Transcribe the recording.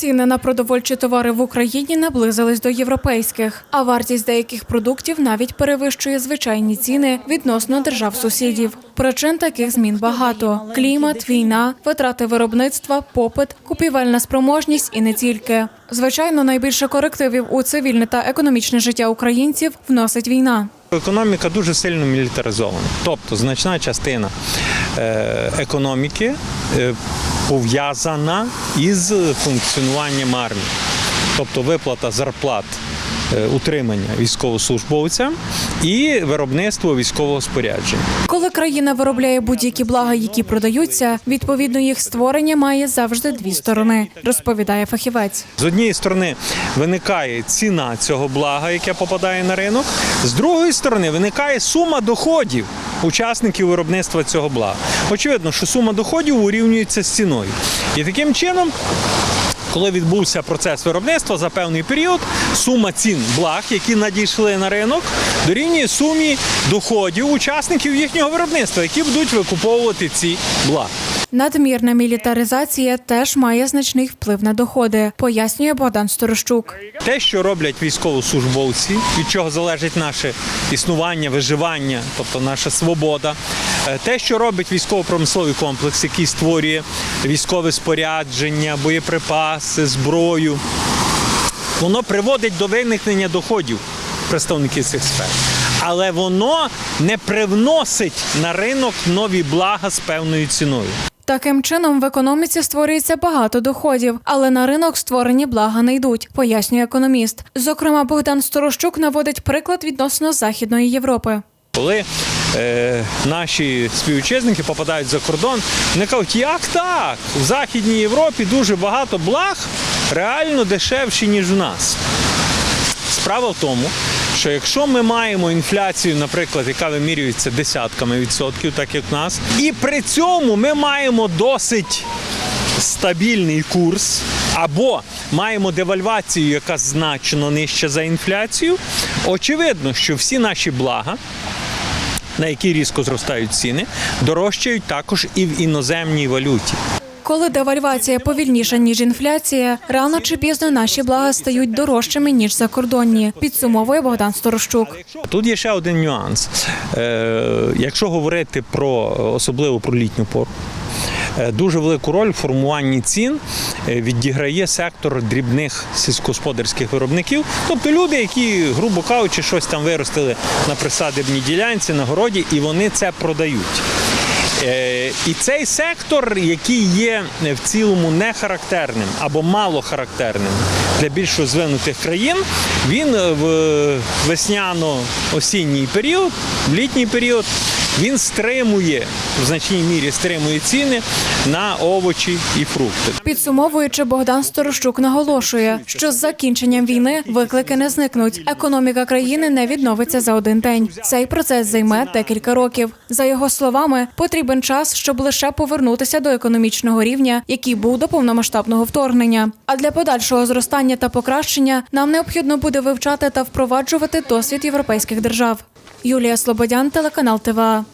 Ціни на продовольчі товари в Україні наблизились до європейських, а вартість деяких продуктів навіть перевищує звичайні ціни відносно держав сусідів. Причин таких змін багато: клімат, війна, витрати виробництва, попит, купівельна спроможність і не тільки. Звичайно, найбільше корективів у цивільне та економічне життя українців вносить війна. Економіка дуже сильно мілітаризована. Тобто значна частина е, економіки е, пов'язана із функціонуванням армії. Тобто виплата зарплат, е, утримання військовослужбовцям і виробництво військового спорядження. Коли країна виробляє будь-які блага, які продаються, відповідно їх створення має завжди дві сторони, розповідає фахівець. З однієї сторони виникає ціна цього блага, яке попадає на ринок. З другої сторони виникає сума доходів учасників виробництва цього блага. Очевидно, що сума доходів урівнюється з ціною. І таким чином. Коли відбувся процес виробництва за певний період, сума цін благ, які надійшли на ринок, дорівнює сумі доходів учасників їхнього виробництва, які будуть викуповувати ці блага. Надмірна мілітаризація теж має значний вплив на доходи, пояснює Богдан Сторощук. Те, що роблять військовослужбовці, від чого залежить наше існування, виживання, тобто наша свобода, те, що робить військово-промисловий комплекс, який створює військове спорядження, боєприпаси, зброю, воно приводить до виникнення доходів представників цих сфер. Але воно не привносить на ринок нові блага з певною ціною. Таким чином в економіці створюється багато доходів, але на ринок створені блага не йдуть, пояснює економіст. Зокрема, Богдан Сторощук наводить приклад відносно Західної Європи. Коли е, наші співвітчизники попадають за кордон, вони кажуть, як так? В Західній Європі дуже багато благ реально дешевші, ніж у нас. Справа в тому, що якщо ми маємо інфляцію, наприклад, яка вимірюється десятками відсотків, так як в нас, і при цьому ми маємо досить стабільний курс, або маємо девальвацію, яка значно нижча за інфляцію, очевидно, що всі наші блага на які різко зростають ціни, дорожчають також і в іноземній валюті. Коли девальвація повільніша ніж інфляція, рано чи пізно наші блага стають дорожчими ніж закордонні. Підсумовує Богдан Сторощук. Тут є ще один нюанс. Е, якщо говорити про особливо про літню пору. е, Дуже велику роль в формуванні цін е, відіграє сектор дрібних сільськогосподарських виробників, тобто люди, які, грубо кажучи, щось там виростили на присадибній ділянці, на городі, і вони це продають. Е, І цей сектор, який є в цілому не характерним або мало характерним для більш розвинутих країн, він в весняно-осінній період, в літній період, він стримує в значній мірі стримує ціни на овочі і фрукти. Підсумовуючи, Богдан Сторощук наголошує, що з закінченням війни виклики не зникнуть. Економіка країни не відновиться за один день. Цей процес займе декілька років. За його словами, потрібен час, щоб лише повернутися до економічного рівня, який був до повномасштабного вторгнення. А для подальшого зростання та покращення нам необхідно буде вивчати та впроваджувати досвід європейських держав. Юлія Слободян, телеканал ТВА.